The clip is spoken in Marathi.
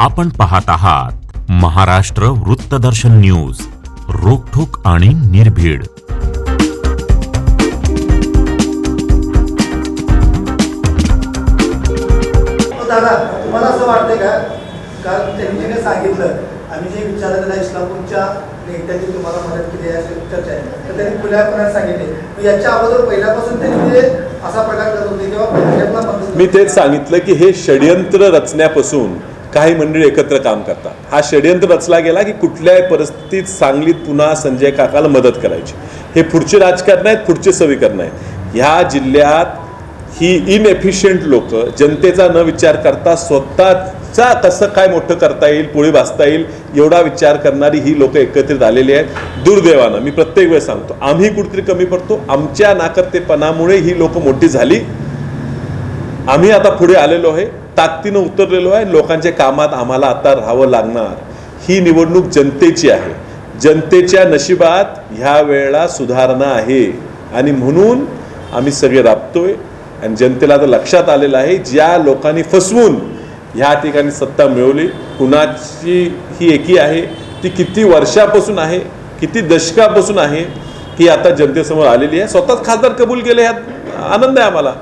आपण पाहत आहात महाराष्ट्र वृत्तदर्शन न्यूज रोखोक आणि निर्भीड. दादा तुम्हाला असं वाटतंय का? कारण त्यांनी जे सांगितलं आम्ही जे विचारलं त्याला इस्लामपूरच्या नेत्यांनी तुम्हाला मदत केली आहे अशी चर्चा आहे. तर त्यांनी खुल्यापणाने सांगितले. याच्या अगोदर पहिल्यापासून त्यांनी ते असा प्रकार करत होते किंवा भाजपला मी तेच सांगितलं की हे षडयंत्र रचण्यापासून काही मंडळी एकत्र काम करतात. हा षडयंत्र रचला गेला की कुठल्याही परिस्थितीत सांगलीत पुन्हा संजय काकाला मदत करायची. हे पुढचे राजकारण आहेत पुढचे समीकरण आहेत. ह्या जिल्ह्यात ही इनएफिशियंट लोक जनतेचा न विचार करता स्वतःचा कसं काय मोठं करता येईल पुढे भासता येईल एवढा विचार करणारी ही लोक एकत्रित आलेली आहेत. दुर्दैवानं मी प्रत्येक वेळेस सांगतो आम्ही कुठेतरी कमी पडतो आमच्या नाकर्तेपणामुळे ही लोक मोठी झाली. आम्ही आता पुढे आलेलो आहे. ताकदीनं उतरलेलो आहे. लोकांच्या कामात आम्हाला आता राहावं लागणार. ही निवडणूक जनतेची आहे. जनतेच्या नशिबात ह्या वेळेला सुधारणा आहे. आणि म्हणून आम्ही सगळे राबतोय. आणि जनतेला आता लक्षात आलेलं आहे ज्या लोकांनी फसवून ह्या ठिकाणी सत्ता मिळवली कुणाची ही एकी आहे ती किती वर्षापासून आहे किती दशकापासून आहे ही आता जनतेसमोर आलेली आहे. स्वतःच खासदार कबूल केले ह्यात. आनंद आहे आम्हाला.